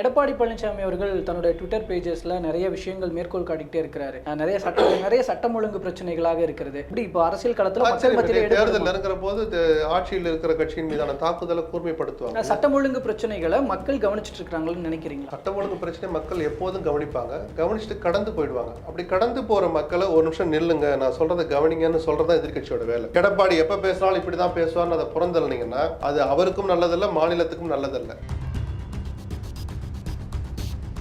எடப்பாடி பழனிசாமி அவர்கள் தன்னுடைய ட்விட்டர் பேஜஸ்ல நிறைய விஷயங்கள் மேற்கோள் காட்டிக்கிட்டே இருக்கிறாரு. நிறைய சட்ட நிறைய சட்டம் ஒழுங்கு பிரச்சனைகளாக இருக்கிறது. இப்படி இப்போ அரசியல் களத்துல மக்கள் மத்தியில தேர்தல்? நெருங்குற போது ஆட்சியில் இருக்கிற கட்சியின் மீதான தாக்குதலை கூர்மைப்படுத்துவாங்க. சட்டம் ஒழுங்கு பிரச்சனைகளை மக்கள் கவனிச்சிட்டு இருக்காங்கன்னு நினைக்கிறீங்களா? சட்டம் ஒழுங்கு பிரச்சனை மக்கள் எப்போதும் கவனிப்பாங்க. கவனிச்சுட்டு கடந்து போயிடுவாங்க. அப்படி கடந்து போற மக்களை ஒரு நிமிஷம் நில்லுங்க. நான் சொல்றதை கவனிங்கன்னு சொல்றதா எதிர்க்கட்சியோட வேலை. எடப்பாடி எப்ப பேசினாலும் இப்படிதான் பேசுவார்னு அதை புறந்தள்ளினீங்கன்னா அது அவருக்கும் நல்லதல்ல மாநிலத்துக்கும் நல்லதல்ல.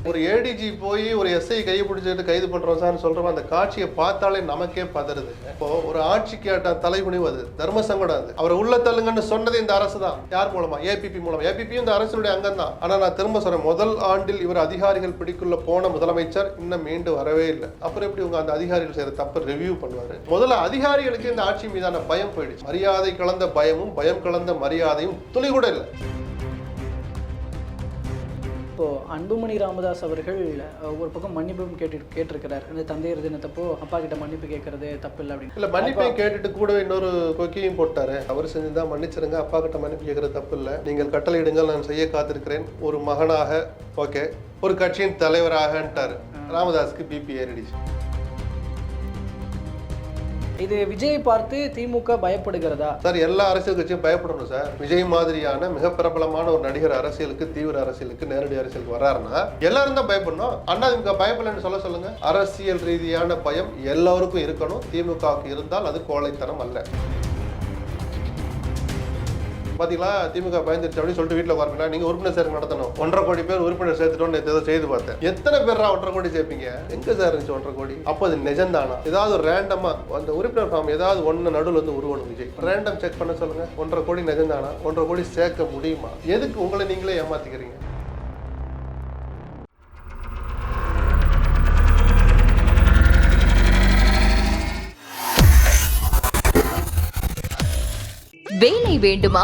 ஒரு ஏடிஜி போய் ஒரு எஸ்ஐ கை பிடிச்சிட்டு கைது பண்றோம் சார்னு சொல்றோம் அந்த காட்சியை பார்த்தாலே நமக்கே பதறுது. இப்போ ஒரு ஆட்சி ஆட்ட தலைகுனிவு அது தர்ம சங்கடம் அது. அவரை உள்ள தள்ளுங்கன்னு சொன்னது இந்த அரசு தான். யார் மூலமா? ஏபிபி மூலம். ஏபிபியும் இந்த அரசினுடைய அங்கம் தான். ஆனா நான் திரும்ப சொல்றேன் முதல் ஆண்டில் இவர் அதிகாரிகள் பிடிக்குள்ள போன முதலமைச்சர் இன்னும் மீண்டு வரவே இல்லை. அப்புறம் எப்படி உங்க அந்த அதிகாரிகள் செய்யற தப்பு ரிவ்யூ பண்ணுவாரு? முதல்ல அதிகாரிகளுக்கு இந்த ஆட்சி மீதான பயம் போயிடுச்சு. மரியாதை கலந்த பயமும் பயம் கலந்த மரியாதையும் துளி கூட இல்லை. இப்போ அன்புமணி ராமதாஸ் அவர்கள் ஒரு பக்கம் மன்னிப்பும் கேட்டு கேட்டிருக்கிறார். இந்த தந்தையர் தினத்தப்போ அப்பா கிட்ட மன்னிப்பு கேட்கறது தப்பு இல்லை அப்படின்னு. இல்ல மன்னிப்பையும் கேட்டுட்டு கூட இன்னொரு கொக்கியும் போட்டாரு. அவர் செஞ்சுதான் மன்னிச்சிருங்க அப்பா கிட்ட மன்னிப்பு கேட்கறது தப்பு இல்ல நீங்கள் கட்டளையிடுங்கள் நான் செய்ய காத்திருக்கிறேன். ஒரு மகனாக ஓகே ஒரு கட்சியின் தலைவராகன்ட்டாரு. ராமதாஸ்க்கு பிபி ஏறிடுச்சு. இது விஜய் பார்த்து திமுக பயப்படுகிறதா? சார் எல்லா அரசியல் கட்சியும் பயப்படணும் சார். விஜய் மாதிரியான மிக பிரபலமான ஒரு நடிகர் அரசியலுக்கு தீவிர அரசியலுக்கு நேரடி அரசியலுக்கு வர்றாருன்னா எல்லாரும் தான் பயப்படணும். அண்ணாதிமுக பயப்படலன்னு சொல்ல சொல்லுங்க. அரசியல் ரீதியான பயம் எல்லாருக்கும் இருக்கணும். திமுகவுக்கு இருந்தால் அது கோழைத்தனம் அல்ல. பாத்தீங்களா? திமுக பயந்துருச்சு அப்படின்னு சொல்லிட்டு வீட்டில் உட்காருங்களா நீங்க உறுப்பினர் சேர்க்கை நடத்தணும். ஒன்றரை கோடி பேர் உறுப்பினர் சேர்த்துட்டோம் ஏதோ செய்து பார்த்தேன். எத்தனை பேர் ஒன்றரை கோடி சேர்ப்பீங்க? எங்க சார் இருந்துச்சு ஒன்றரை கோடி? அப்போ அது நிஜம்தானா? ஏதாவது ஒரு ரேண்டமா அந்த உறுப்பினர் ஃபார்ம் ஏதாவது ஒன்று நடுவில் வந்து உருவணும் விஜய். ரேண்டம் செக் பண்ண சொல்லுங்க. ஒன்றரை கோடி நிஜம்தானா? ஒன்றரை கோடி சேர்க்க முடியுமா? எதுக்கு உங்களை நீங்களே ஏமாத்திக்கிறீங்க? வேலை வேண்டுமா?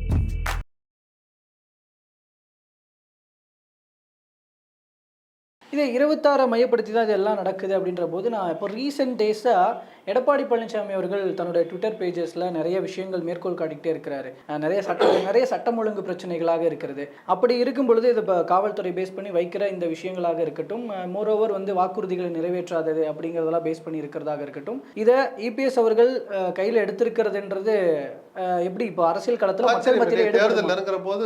இதை இருபத்தாறை மையப்படுத்தி தான் இதெல்லாம் நடக்குது அப்படின்ற போது நான் இப்போ ரீசெண்ட் டேஸாக எடப்பாடி பழனிசாமி அவர்கள் தன்னுடைய ட்விட்டர் பேஜஸில் நிறைய விஷயங்கள் மேற்கோள் காட்டிகிட்டே இருக்கிறாரு. நிறைய சட்ட நிறைய சட்டம் ஒழுங்கு பிரச்சனைகளாக இருக்கிறது. அப்படி இருக்கும் பொழுது இதை இப்போ காவல்துறை பேஸ் பண்ணி வைக்கிற இந்த விஷயங்களாக இருக்கட்டும் மோரோவர் வந்து வாக்குறுதிகளை நிறைவேற்றாதது அப்படிங்கிறதெல்லாம் பேஸ் பண்ணி இருக்கிறதாக இருக்கட்டும். இதை இபிஎஸ் அவர்கள் கையில் எடுத்திருக்கிறதுன்றது எப்படி இப்போ அரசியல் களத்தில் தேர்தல்? நெருங்குற போது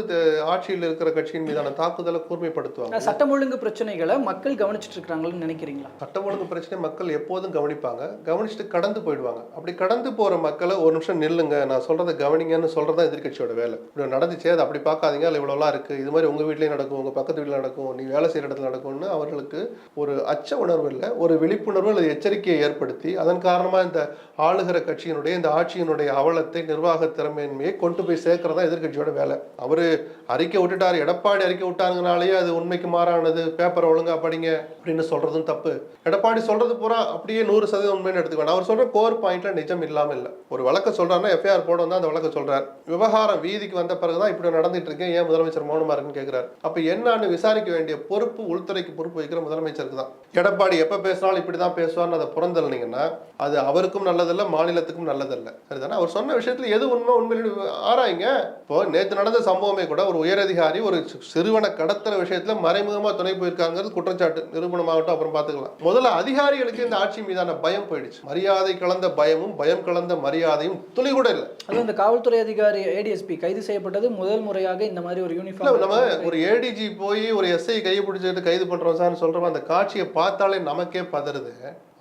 ஆட்சியில் இருக்கிற கட்சியின் மீதான தாக்குதலை கூர்மைப்படுத்துவாங்க. சட்டம் ஒழுங்கு பிரச்சனைகளை மக்கள் கவனிச்சிட்டு இருக்காங்கன்னு நினைக்கிறீங்களா? சட்டம் ஒழுங்கு பிரச்சனை மக்கள் எப்போதும் கவனிப்பாங்க. கவனிச்சுட்டு கடந்து போயிடுவாங்க. அப்படி கடந்து போற மக்களை ஒரு நிமிஷம் நில்லுங்க நான் சொல்றதை கவனிங்கன்னு சொல்றதா எதிர்க்கட்சியோட வேலை. இப்படி நடந்துச்சே அது அப்படி பார்க்காதீங்க அதில் இவ்வளோலாம் இருக்கு இது மாதிரி உங்க வீட்லயும் நடக்கும் உங்க பக்கத்து வீட்டில் நடக்கும் நீ வேலை செய்யற இடத்துல நடக்கும்னு அவர்களுக்கு ஒரு அச்ச உணர்வு இல்லை ஒரு விழிப்புணர்வு அல்லது எச்சரிக்கையை ஏற்படுத்தி அதன் காரணமா இந்த ஆளுகிற கட்சியினுடைய இந்த ஆட்சியினுடைய அவலத்தை நிர்வாக திறமையின்மையை கொண்டு போய் சேர்க்கறதா எதிர்கட்சியோட வேலை. அவரு அறிக்கை விட்டுட்டார் எடப்பாடி அறிக்கை விட்டாங்கனாலேயே அது உண்மைக்கு மாறானது. பேப்பரை ஒழுங்கா படிங்க அப்படின்னு சொல்றதும் தப்பு. எடப்பாடி சொல்றது பூரா அப்படியே நூறு சதவீதம் உண்மைன்னு எடுத்துக்கணும் அவர் சொல்ற கோர் பாயிண்ட்ல நிஜம் இல்லாம இல்ல. ஒரு வழக்க சொல்றாருன்னா எஃப்ஐஆர் போட வந்து அந்த வழக்க சொல்றாரு. விவகாரம் வீதிக்கு வந்த பிறகுதான் இப்படி நடந்துட்டு இருக்கேன் ஏன் முதலமைச்சர் மௌனமா இருக்குன்னு கேக்குறாரு. அப்ப என்னன்னு விசாரிக்க வேண்டிய பொறுப்பு உள்துறைக்கு பொறுப்பு வைக்கிற முதலமைச்சருக்கு தான். எடப்பாடி எப்ப பேசினாலும் இப்படிதான் பேசுவார்னு அதை புறந்தள்ளினீங்கன்னா அது அவருக்கும் நல்லதில்லை மாநிலத்துக்கும் நல்லதில்லை. சரிதானே? அவர் சொன்ன விஷயத்துல எது உண்மை உண்மையில ஆராய்ங்க. இப்போ நேத்து நடந்த சம்பவமே கூட ஒரு உயரதிகாரி ஒரு சிறுவனை கடத்துற விஷயத்துல மறைமுகமா துணை போயிருக்காங்கிறது குற்றச்சாட்டு. நிரூபணமாகட்டும் அப்புறம் பாத்துக்கலாம் முதல்ல அதிகாரிகளுக்கு இந்த ஆட்சி மீதான பயம் போயிடுச்சு. மரியாதை கலந்த பயமும் பயம் கலந்த மரியாதையும் துளி கூட இல்லை. இந்த காவல்துறை அதிகாரி ஏடிஎஸ்பி கைது செய்யப்பட்டது முதல் முறையாக இந்த மாதிரி ஒரு யூனிஃபார்ம் நம்ம ஒரு ஏடிஜி போய் ஒரு எஸ்ஐ கையை பிடிச்சிட்டு கைது பண்றோம் சார்னு சொல்றோம் அந்த காட்சியை பார்த்தாலே நமக்கே பதறுது.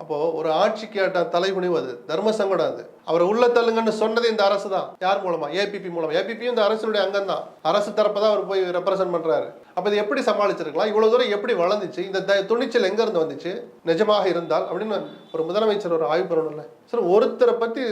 அப்போது ஒரு ஆட்சிக்கு ஆட்ட தலைகுனிவு அது தர்ம சங்கடம் அது. அவரை உள்ள தள்ளுங்கன்னு சொன்னது இந்த அரசு தான். யார் மூலமா? ஏபிபி மூலம். ஏபிபியும் இந்த அரசுடைய அங்கம் தான். அரசு தரப்பை தான் அவர் போய் ரெப்ரசென்ட் பண்ணுறாரு அப்போ இது எப்படி சமாளிச்சிருக்கலாம்? இவ்வளோ தூரம் எப்படி வளர்ந்துச்சு? இந்த த- துணிச்சல் எங்கேருந்து வந்துச்சு? நிஜமாக இருந்தால் அப்படின்னு ஒரு முதலமைச்சர் ஒரு ஆய்வு பண்ணணும்ல. சார் ஒருத்தரை பற்றி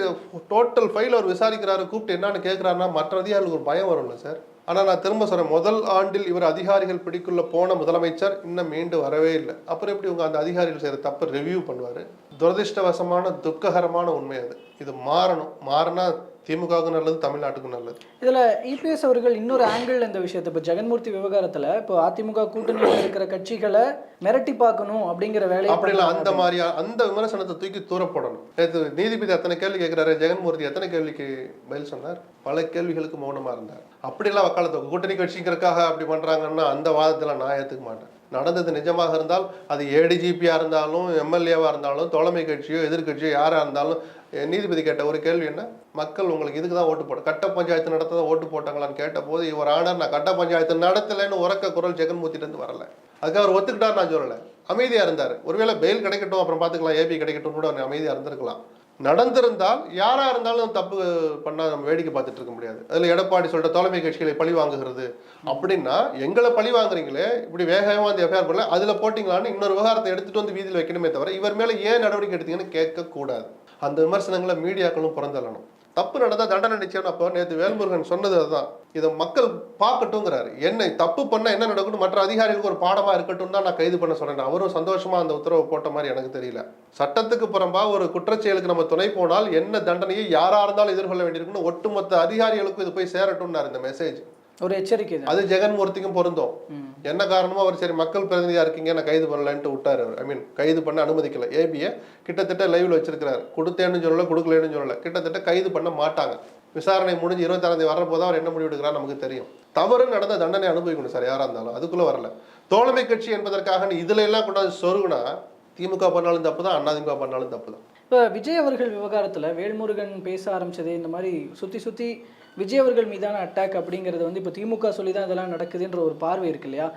டோட்டல் ஃபைல் அவர் விசாரிக்கிறாரு கூப்பிட்டு என்னன்னு கேட்குறாருன்னா மற்ற அதிகாரிகளுக்கு ஒரு பயம் வரும்ல சார்? ஆனால் நான் திரும்ப சொல்கிறேன் முதல் ஆண்டில் இவர் அதிகாரிகள் பிடிக்குள்ள போன முதலமைச்சர் இன்னும் மீண்டு வரவே இல்லை. அப்புறம் எப்படி இவங்க அந்த அதிகாரிகள் செய்கிற தப்பு ரிவ்யூ பண்ணுவார்? துரதிர்ஷ்டவசமான துக்ககரமான உண்மை அது. இது மாறணும். மாறினா திமுகவுக்கும் நல்லது தமிழ்நாட்டுக்கும் நல்லது. இதில் இபிஎஸ் அவர்கள் இன்னொரு ஆங்கிள் இந்த விஷயத்தை இப்போ ஜெகன்மூர்த்தி விவகாரத்தில் இப்போ அதிமுக கூட்டணியில் இருக்கிற கட்சிகளை மிரட்டி பார்க்கணும் அப்படிங்கிற வேலையை அப்படிலாம் அந்த பண்றாங்க. மாதிரியா அந்த விமர்சனத்தை தூக்கி தூர போடணும். நேற்று நீதிபதி அத்தனை கேள்வி கேட்கிறாரு ஜெகன்மூர்த்தி எத்தனை கேள்விக்கு பதில் சொன்னார்? பல கேள்விகளுக்கு மௌனமா இருந்தார். அப்படிலாம் வக்காலத்து கூட்டணி கட்சிங்கிறதுக்காக அப்படி பண்றாங்கன்னா அந்த வாதத்துல நான் ஏத்துக்க மாட்டேன். நடந்தது நிஜமாக இருந்தால் அது ஏடிஜிபியா இருந்தாலும் எம்எல்ஏவா இருந்தாலும் தோழமை கட்சியோ எதிர்க்கட்சியோ யாரா இருந்தாலும் நீதிபதி கேட்ட ஒரு கேள்வி என்ன? மக்கள் உங்களுக்கு இதுக்கு தான் ஓட்டு போட கட்ட பஞ்சாயத்து நடத்ததான் ஓட்டு போட்டாங்களான்னு கேட்டபோது இவர் ஆனார் நான் கட்ட பஞ்சாயத்து நடத்தலைன்னு உறக்க குரல் ஜெகன்மூர்த்திட்டு வரல. அதுக்காக அவர் ஒத்துக்கிட்டார் நான் சொல்லலை. அமைதியாக இருந்தார். ஒருவேளை பெயில் கிடைக்கட்டும் அப்புறம் பார்த்துக்கலாம் ஏபி கிடைக்கட்டும் கூட அமைதியாக இருந்திருக்கலாம். நடந்திருந்தால் யாராக இருந்தாலும் தப்பு பண்ணால் நம்ம வேடிக்கை பார்த்துட்டு இருக்க முடியாது. அதில் எடப்பாடி சொல்கிற தலைமை கட்சிகளை பழி வாங்குகிறது அப்படின்னா எங்களை பழி வாங்குறீங்களே இப்படி வேகமாக அந்த எஃப்ஐஆர் பண்ணல அதில் போட்டிங்களான்னு இன்னொரு விவகாரத்தை எடுத்துகிட்டு வந்து வீதியில் வைக்கணுமே தவிர இவர் மேலே ஏன் நடவடிக்கை எடுத்தீங்கன்னு கேட்கக்கூடாது. அந்த விமர்சனங்களை மீடியாக்களும் பிறந்தள்ளணும். தப்பு நடந்தால் தண்டனை நிச்சயம் அப்போ நேற்று வேல்முருகன் சொன்னது அதுதான். இதை மக்கள் பார்க்கட்டுங்கிறாரு என்ன தப்பு பண்ணால் என்ன நடக்கணும் மற்ற அதிகாரிகளுக்கு ஒரு பாடமாக இருக்கட்டும் தான் நான் கைது பண்ண சொன்னேன். அவரும் சந்தோஷமா அந்த உத்தரவு போட்ட மாதிரி எனக்கு தெரியல. சட்டத்துக்கு புறம்பா ஒரு குற்றச்செயலுக்கு நம்ம துணை போனால் என்ன தண்டனையை யாராக இருந்தாலும் எதிர்கொள்ள வேண்டியிருக்குன்னு ஒட்டுமொத்த அதிகாரிகளுக்கும் இது போய் சேரட்டும்னாரு இந்த மெசேஜ் ஒரு எச்சரிக்கை அது ஜெகன்மூர்த்திக்கும் பொருந்தும். என்ன காரணமோ அவர் சரி மக்கள் பிரதிநிதியா இருக்கீங்க நான் கைது பண்ணலன்ட்டு விட்டாரு அவர். ஐ மீன் கைது பண்ண அனுமதிக்கல. ஏபியை கிட்டத்தட்ட லைவ்ல வச்சிருக்கிறாரு. கொடுத்தேன்னு சொல்லல கொடுக்கலன்னு சொல்லல. கிட்டத்தட்ட கைது பண்ண மாட்டாங்க. விசாரணை முடிஞ்சு இருபத்தாறாம் தேதி வர்றப்போ அவர் என்ன முடிவு எடுக்கிறார் நமக்கு தெரியும். தவறு நடந்த தண்டனை அனுபவிக்கணும் சார் யாரா இருந்தாலும். அதுக்குள்ள வரல. தோழமை கட்சி என்பதற்காக இதுல எல்லாம் கொண்டாந்து சொருகுனா திமுக பண்ணாலும் தப்பு தான் அதிமுக பண்ணாலும் தப்பு தான். இப்போ விஜய் அவர்கள் விவகாரத்தில் வேல்முருகன் பேச ஆரம்பிச்சதே இந்த மாதிரி சுற்றி சுற்றி விஜய் அவர்கள் மீதான அட்டாக் அப்படிங்கிறது வந்து இப்போ திமுக சொல்லி தான் இதெல்லாம் நடக்குதுன்ற ஒரு பார்வை இருக்கு இல்லையா?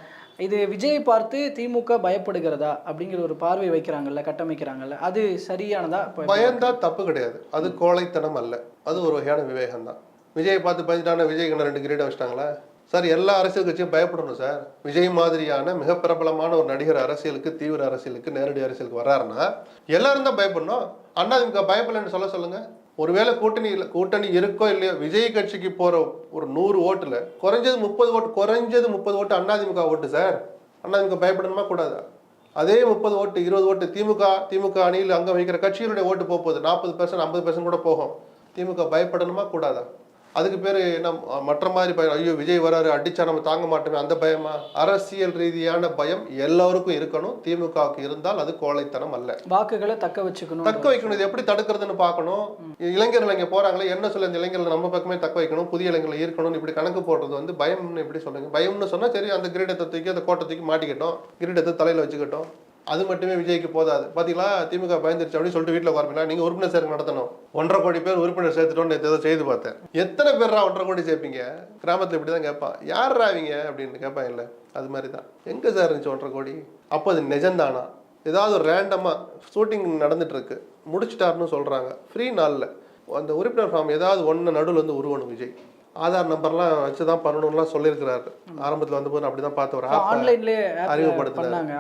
இது விஜயை பார்த்து திமுக பயப்படுகிறதா அப்படிங்கிற ஒரு பார்வை வைக்கிறாங்கல்ல கட்டமைக்கிறாங்கல்ல. அது சரியானதா? பயந்தா தப்பு கிடையாது. அது கோழைத்தனம் அல்ல. அது ஒரு வகையான விவேகம் தான் விஜயை பார்த்து பயந்துட்டான விஜய் கண்ண ரெண்டு கிரீடம் வச்சிட்டாங்களா? சார் எல்லா அரசியல் கட்சியும் பயப்படணும் சார். விஜய் மாதிரியான மிக பிரபலமான ஒரு நடிகர் அரசியலுக்கு தீவிர அரசியலுக்கு நேரடி அரசியலுக்கு வர்றாருன்னா எல்லாரும் தான் பயப்படணும். அண்ணாதிமுக பயப்படலன்னு சொல்ல சொல்லுங்க. ஒருவேளை கூட்டணி இல்லை கூட்டணி இருக்கோ இல்லையோ விஜய் கட்சிக்கு போகிற ஒரு நூறு ஓட்டில் குறைஞ்சது முப்பது ஓட்டு குறைஞ்சது முப்பது ஓட்டு அண்ணாதிமுக ஓட்டு சார் அண்ணாதிமுக பயப்படணுமா கூடாதா? அதே முப்பது ஓட்டு இருபது ஓட்டு திமுக திமுக அணியில் அங்கே வைக்கிற கட்சிகளுடைய ஓட்டு போக போகுது. நாற்பது பர்சன்ட் ஐம்பது பர்சன்ட் கூட போகும். திமுக பயப்படணுமா கூடாதா? அதுக்கு பேர் என்ன மற்ற மாதிரி பயம் ஐயோ விஜய் வராரு அடிச்சா நம்ம தாங்க மாட்டோமே அந்த பயமா? அரசியல் ரீதியான பயம் எல்லோருக்கும் இருக்கணும். திமுகவுக்கு இருந்தால் அது கோழைத்தனம் அல்ல. வாக்குகளை தக்க வச்சுக்கணும் தக்க வைக்கணும். இது எப்படி தடுக்கிறதுன்னு பார்க்கணும். இளைஞர்கள் இங்க போறாங்களே என்ன சொல்ல இந்த இளைஞர்கள் நம்ம பக்கமே தக்க வைக்கணும் புதிய இளைஞர்கள் ஈர்க்கணும்னு இப்படி கணக்கு போடுறது வந்து பயம்னு எப்படி சொல்லுங்க பயம்னு சொன்னா சரி அந்த கிரீடத்தை தூக்கி அந்த கோட்டை தூக்கி மாட்டிக்கட்டும். கிரீடத்தை தலையில வச்சுக்கட்டும். அது மட்டுமே விஜய்க்கு போதாது. பாத்தீங்களா? திமுக பயந்துருச்சு அப்படின்னு சொல்லிட்டு வீட்டில் உட்காருங்களா நீங்க உறுப்பினர் சேர்க்கை நடத்தணும். ஒன்றரை கோடி பேர் உறுப்பினர் சேர்த்துட்டோம் ஏதோ செய்து பார்த்தேன். எத்தனை பேர்ரா ஒன்றரை கோடி சேர்ப்பீங்க? கிராமத்தில் இப்படி தான் கேட்பான். யார்ரா அவங்க அப்படின்னு கேட்பான் இல்லை. அது மாதிரி தான் எங்கே சார் இருந்துச்சு ஒன்றரை கோடி? அப்போ அது நிஜம்தானா? ஏதாவது ஒரு ரேண்டமாக ஷூட்டிங் நடந்துட்டு இருக்கு முடிச்சிட்டாருன்னு சொல்கிறாங்க ஃப்ரீ நாளில். அந்த உறுப்பினர் ஃபார்ம் ஏதாவது ஒன்று நடுவில் வந்து உருவணும் விஜய். ஆதார் நம்பர்லாம் வச்சு தான் பண்ணணும்லாம் சொல்லியிருக்கிறாரு. ஆரம்பத்தில் வந்தபோது அப்படி தான் பார்த்து ஒரு ஆன்லைன்லேயே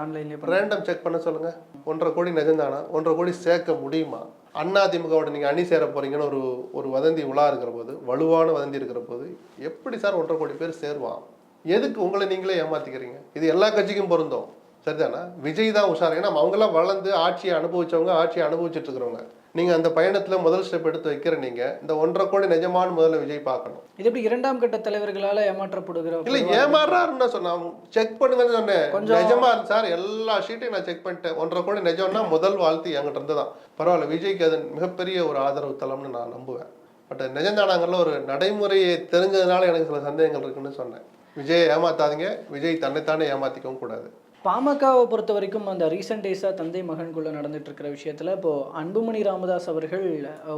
ஆன்லைன்லேயே ரேண்டம் செக் பண்ண சொல்லுங்க. ஒன்றரை கோடி நிஜம்தானா ஒன்றரை கோடி சேர்க்க முடியுமா? அண்ணா திமுகவோட நீங்கள் அணி சேர போறீங்கன்னு ஒரு ஒரு வதந்தி உலா இருக்கிற போது வலுவான வதந்தி இருக்கிற போது எப்படி சார் ஒன்றரை கோடி பேர் சேருவான்? எதுக்கு உங்களை நீங்களே ஏமாத்திக்கிறீங்க? இது எல்லா கட்சிக்கும் பொருந்தும். சரிதானா? விஜய் தான் உஷார். ஏன்னா அவங்கெல்லாம் வளர்ந்து ஆட்சியை அனுபவிச்சவங்க ஆட்சியை அனுபவிச்சுட்டு இருக்கிறவங்க. நீங்க அந்த பயணத்துல முதல் ஸ்டெப் எடுத்து வைக்கிற நீங்க இந்த ஒன்றரை கோடி நிஜமான முதல்ல விஜய் பார்க்கணும். இது எப்படி இரண்டாம் கட்ட தலைவர்களால ஏமாற்றப்படுகிற இல்ல ஏமாறாருன்னு சொன்னா செக் பண்ணுங்கன்னு சொன்னேன். கொஞ்சம் நிஜமா சார் எல்லா ஷீட்டையும் நான் செக் பண்ணிட்டேன். ஒன்றரை கோடி நிஜம்னா முதல் வாழ்த்து என்கிட்ட இருந்து தான். பரவாயில்ல விஜய்க்கு அது மிகப்பெரிய ஒரு ஆதரவு தளம்னு நான் நம்புவேன். பட் நிஜம்தானாங்கல்ல ஒரு நடைமுறையை தெரிஞ்சதுனால எனக்கு சில சந்தேகங்கள் இருக்குன்னு சொன்னேன். விஜய் ஏமாத்தாதீங்க. விஜய் தன்னைத்தானே ஏமாத்திக்கவும் கூடாது. பாமகவை பொறுத்த வரைக்கும் அந்த ரீசெண்ட் டேஸாக தந்தை மகன்குள்ள நடந்துட்டு இருக்கிற விஷயத்தில் இப்போ அன்புமணி ராமதாஸ் அவர்கள்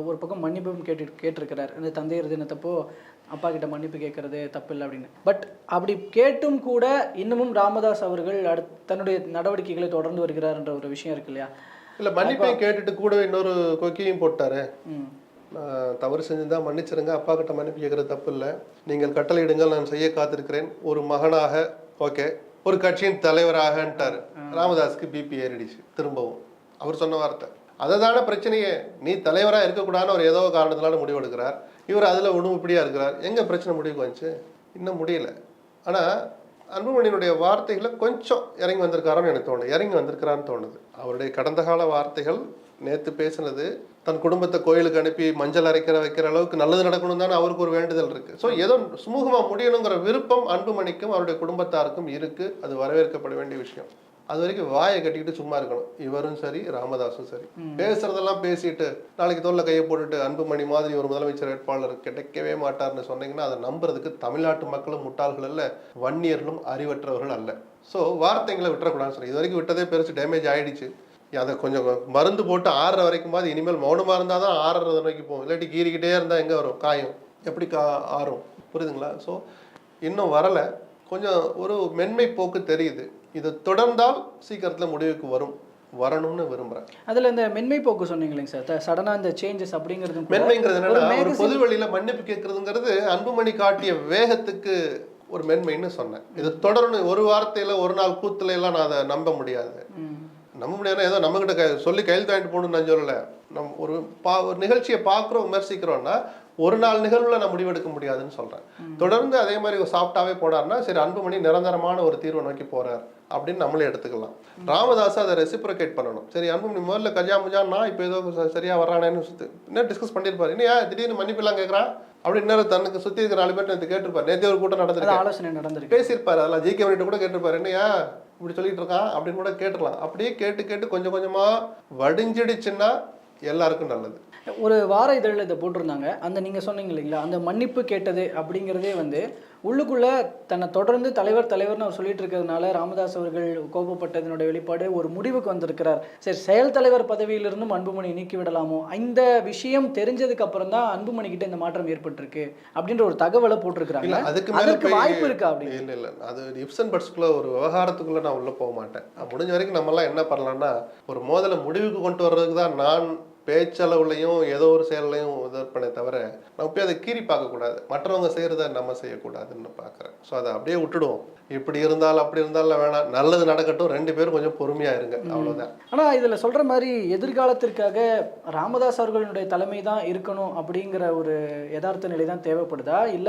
ஒரு பக்கம் மன்னிப்பும் கேட்டு கேட்டிருக்கிறார். இந்த தந்தையர் தினத்தப்போ அப்பா கிட்ட மன்னிப்பு கேட்கறது தப்பு இல்லை அப்படின்னு. பட் அப்படி கேட்டும் கூட இன்னமும் ராமதாஸ் அவர்கள் அடுத் தன்னுடைய நடவடிக்கைகளை தொடர்ந்து வருகிறார்ன்ற ஒரு விஷயம் இருக்கு இல்லையா? இல்ல மன்னிப்பையும் கேட்டுட்டு கூடவே இன்னொரு கொக்கியும் போட்டாரு. தவறு செஞ்சிருந்தா மன்னிச்சிருங்க அப்பா கிட்ட மன்னிப்பு கேட்கறது தப்பு இல்லை நீங்கள் கட்டளையிடுங்கள் நான் செய்ய காத்திருக்கிறேன். ஒரு மகனாக ஓகே. ஒரு கட்சியின் தலைவராகன்ட்டாரு. ராமதாஸ்க்கு பிபி ஏறிடுச்சு. திரும்பவும். அவர் சொன்ன வார்த்தை. அதுதான பிரச்சனையே. நீ தலைவராக இருக்கக்கூடாதுன்னு அவர் ஏதோ காரணத்தினால முடிவு எடுக்கிறார் இவர் அதில் உணவுப்படியாக இருக்கிறார். எங்கே பிரச்சனை முடிவுக்கு வந்துச்சு? இன்னும் முடியல. ஆனால் அன்புமணியினுடைய வார்த்தைகளை கொஞ்சம் இறங்கி வந்திருக்காரோன்னு எனக்கு தோணுது. இறங்கி வந்திருக்கிறான்னு தோணுது. அவருடைய கடந்த கால வார்த்தைகள் நேற்று பேசினது தன் குடும்பத்தை கோயிலுக்கு அனுப்பி மஞ்சள் அரைக்கிற வைக்கிற அளவுக்கு நல்லது நடக்கணும் தானே அவருக்கு ஒரு வேண்டுதல் இருக்கு. ஸோ ஏதோ சுமூகமா முடியணுங்கிற விருப்பம் அன்புமணிக்கும் அவருடைய குடும்பத்தாருக்கும் இருக்கு. அது வரவேற்கப்பட வேண்டிய விஷயம். அது வரைக்கும் வாயை கட்டிக்கிட்டு சும்மா இருக்கணும். இவரும் சரி ராமதாஸும் சரி. பேசுறதெல்லாம் பேசிட்டு நாளைக்கு தோல்ல கையை போட்டுட்டு அன்புமணி மாதிரி ஒரு முதலமைச்சர் வேட்பாளர் கிடைக்கவே மாட்டார்னு சொன்னீங்கன்னா அதை நம்புறதுக்கு தமிழ்நாட்டு மக்களும் முட்டாள்கள் அல்ல வன்னியர்களும் அறிவற்றவர்கள் அல்ல. ஸோ வார்த்தைங்களை விட்டுறக்கூடாதுன்னு சொல்லி இது வரைக்கும் விட்டதே பெருசு டேமேஜ் ஆயிடுச்சு. அதை கொஞ்சம் மருந்து போட்டு ஆறுற வரைக்கும் மாதிரி இனிமேல் மௌனமா இருந்தால் தான் ஆறுறது வரைக்கும் போகும். இல்லாட்டி கீறிக்கிட்டே இருந்தால் எங்கே வரும்? காயம். எப்படி கா ஆறும்? புரியுதுங்களா? ஸோ இன்னும் வரலை. கொஞ்சம் ஒரு மென்மை போக்கு தெரியுது. இது தொடர்ந்தால் சீக்கிரத்தில் முடிவுக்கு வரும். வரணும்னு விரும்புகிறேன் அதில் இந்த மென்மை போக்கு சொன்னீங்க இல்லைங்க சார் சடனாக இந்த சேஞ்சஸ் அப்படிங்கிறது மென்மைங்கிறது என்னன்னா ஒரு பொது வெளியில மன்னிப்பு கேட்கறதுங்கிறது அன்புமணி காட்டிய வேகத்துக்கு ஒரு மென்மைன்னு சொன்னேன். இது தொடரணும். ஒரு வார்த்தையில ஒரு நாள் கூத்துல எல்லாம் நான் அதை நம்ப முடியாது. நம்ப முடியாது ஏதோ நம்மகிட்ட க சொல்லி கையெழுத்து வாங்கிட்டு போகணும்னு நான் சொல்லல. நம்ம ஒரு பா ஒரு நிகழ்ச்சியை பார்க்குறோம் விமர்சிக்கிறோம்னா ஒரு நாள் நிகழ்வுல நான் முடிவெடுக்க முடியாதுன்னு சொல்றேன். தொடர்ந்து அதே மாதிரி ஒரு சாஃப்டாவே போனார்னா சரி அன்புமணி நிரந்தரமான ஒரு தீர்வை நோக்கி போறார் அப்படின்னு நம்மளே எடுத்துக்கலாம். ராமதாஸ் அதை ரெசிப்ரோகேட் பண்ணணும். சரி அன்புமணி முதல்ல கஜா முஜான்னா இப்போ ஏதோ ச- சரியா வர்றானேன்னு சுத்து. இன்னும் டிஸ்கஸ் பண்ணியிருப்பாரு? இன்னும் ஏன் திடீர்னு மன்னிப்பெல்லாம் கேட்குறான்? அப்படி இன்னும் தனக்கு சுத்தி இருக்கிற நாலு பேர் நேற்று கேட்டிருப்பாரு. நேற்று ஒரு கூட்டம் நடந்திருக்கு. ஆலோசனை நடந்திருக்கு. பேசியிருப்பாரு. அதெல்லாம் ஜிகே பண்ணிட்டு கூட கேட்டிருப்பாரு. என்னையா இப்படி சொல்லிட்டு இருக்கான் அப்படின்னு கூட கேட்டுடலாம். அப்படியே கேட்டு கேட்டு கொஞ்சம் கொஞ்சமா வடிஞ்சிடுச்சுன்னா எல்லாருக்கும் நல்லது. ஒரு வார இதழில் இதை போட்டிருந்தாங்க. அந்த நீங்கள் சொன்னீங்க இல்லைங்களா? அந்த மன்னிப்பு கேட்டது அப்படிங்கிறதே வந்து உள்ளுக்குள்ள தன்னை தொடர்ந்து தலைவர் தலைவர்னு அவர் சொல்லிட்டு இருக்கிறதுனால ராமதாஸ் அவர்கள் கோபப்பட்டதனுடைய வெளிப்பாடு ஒரு முடிவுக்கு வந்திருக்கிறார். சரி செயல் தலைவர் பதவியிலிருந்தும் அன்புமணி நீக்கி விடலாமோ இந்த விஷயம் தெரிஞ்சதுக்கு அப்புறம் தான் அன்புமணி கிட்ட இந்த மாற்றம் ஏற்பட்டிருக்கு அப்படின்ற ஒரு தகவலை போட்டிருக்கிறாங்க. அதுக்கு அதற்கு வாய்ப்பு இருக்கா அப்படி இல்ல இல்ல அது இப்சன் பட்ஸ்குள்ள ஒரு விவகாரத்துக்குள்ள நான் உள்ள போக மாட்டேன். முடிஞ்ச வரைக்கும் நம்ம எல்லாம் என்ன பண்ணலாம்னா ஒரு மோதலை முடிவுக்கு கொண்டு வர்றதுக்கு தான் நான் பேச்சளவுலையும் ஏதோ ஒரு செயல்லையும் உதர்ப்பனே தவிர நம்ம போய் அதை கீறி பார்க்கக்கூடாது. மற்றவங்க செய்யறத நம்ம செய்யக்கூடாதுன்னு பார்க்குறேன். ஸோ அதை அப்படியே விட்டுடுவோம். இப்படி இருந்தாலும் அப்படி இருந்தாலும் வேணாம். நல்லது நடக்கட்டும். ரெண்டு பேரும் கொஞ்சம் பொறுமையா இருங்க. அவ்வளவுதான். ஆனா இதுல சொல்ற மாதிரி எதிர்காலத்திற்காக ராமதாஸ் அவர்களுடைய தலைமை தான் இருக்கணும் அப்படிங்கிற ஒரு யதார்த்த நிலை தான் தேவைப்படுதா? இல்ல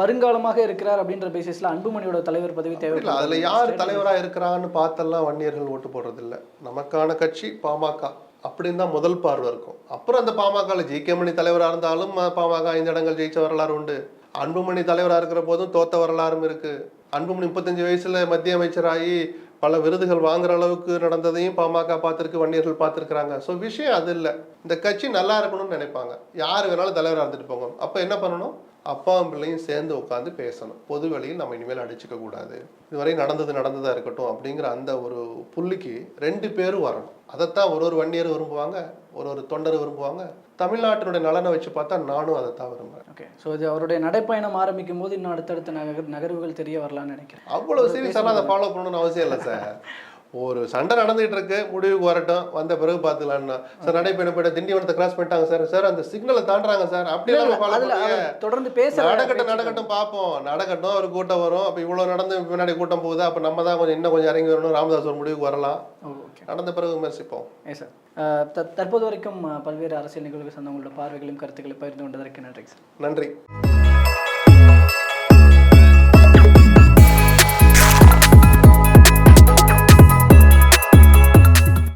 வருங்காலமாக இருக்கிறார் அப்படின்ற பேசிஸ்ல அன்புமணியோட தலைவர் பதவி இல்ல தேவைப்படுதா? அதுல யார் தலைவரா இருக்கிறான்னு பார்த்தெல்லாம் வன்னியர்கள் ஓட்டு போடுறது இல்ல நமக்கான கட்சி பாமக. அப்படின்னு தான் முதல் பார்வை இருக்கும். அப்புறம் அந்த பாமகவில் ஜி. கே. மணி தலைவராக இருந்தாலும் பாமக ஐந்து இடங்கள் ஜெயிச்ச வரலாறு உண்டு. அன்புமணி தலைவராக இருக்கிற போதும் தோத்த வரலாறும் இருக்குது அன்புமணி முப்பத்தஞ்சு வயசில் மத்திய அமைச்சராகி பல விருதுகள் வாங்குற அளவுக்கு நடந்ததையும் பாமக பார்த்துருக்கு வன்னியர்கள் பார்த்துருக்குறாங்க. ஸோ விஷயம் அது இல்லை. இந்த கட்சி நல்லா இருக்கணும்னு நினைப்பாங்க. யார் வேணாலும் தலைவராக இருந்துட்டு போங்க. அப்போ என்ன பண்ணணும்? அப்பாவும் பிள்ளையும் சேர்ந்து உட்காந்து பேசணும். பொது வழியில் நம்ம இனிமேல் அடிச்சுக்க கூடாது. இதுவரை நடந்தது நடந்ததா இருக்கட்டும் அப்படிங்கிற அந்த ஒரு புள்ளிக்கு ரெண்டு பேரும் வரணும். அதைத்தான் ஒரு ஒரு வன்னியர் விரும்புவாங்க ஒரு ஒரு தொண்டர் விரும்புவாங்க. தமிழ்நாட்டினுடைய நலனை வச்சு பார்த்தா நானும் அதைத்தான் விரும்புறேன். ஓகே. ஸோ இது அவருடைய நடைப்பயணம் ஆரம்பிக்கும் போது இன்னும் அடுத்தடுத்த நகர் நகர்வுகள் தெரிய வரலாம்னு நினைக்கிறேன். அவ்வளவு சீரியஸாலாம் அதை ஃபாலோ பண்ணணும்னு அவசியம் இல்லை சார். ஒரு சண்டை நடந்துகிட்டு இருக்கு முடிவுக்கு வரட்டும் வந்த பிறகு பார்த்துக்கலாம்னா. சார் நடைபெணம் போயிட்டு திண்டிவனத்தை கிராஸ் பண்ணிட்டாங்க சார். சார் அந்த சிக்னலை தாண்டுறாங்க சார். அப்படி எல்லாம் ஃபாலோ அதுல பண்ணுங்க அவர் தொடர்ந்து பேச நடக்கட்டும் நடக்கட்டும் பார்ப்போம். நடக்கட்டும் ஒரு கூட்டம் வரும். அப்போ இவ்வளோ நடந்து பின்னாடி கூட்டம் போகுது. அப்போ நம்ம தான் கொஞ்சம் இன்னும் கொஞ்சம் இறங்கி வரணும். ராமதாஸ் ஒரு முடிவுக்கு வரலாம். ஓகே. நடந்த பிறகு விமர்சிப்போம். ஏ சார் தற்போது வரைக்கும் பல்வேறு அரசியல் நிகழ்வுகள் சார்ந்த உங்களோட பார்வைகளையும் கருத்துக்களை பகிர்ந்து கொண்டதற்கு நன்றி சார் நன்றி.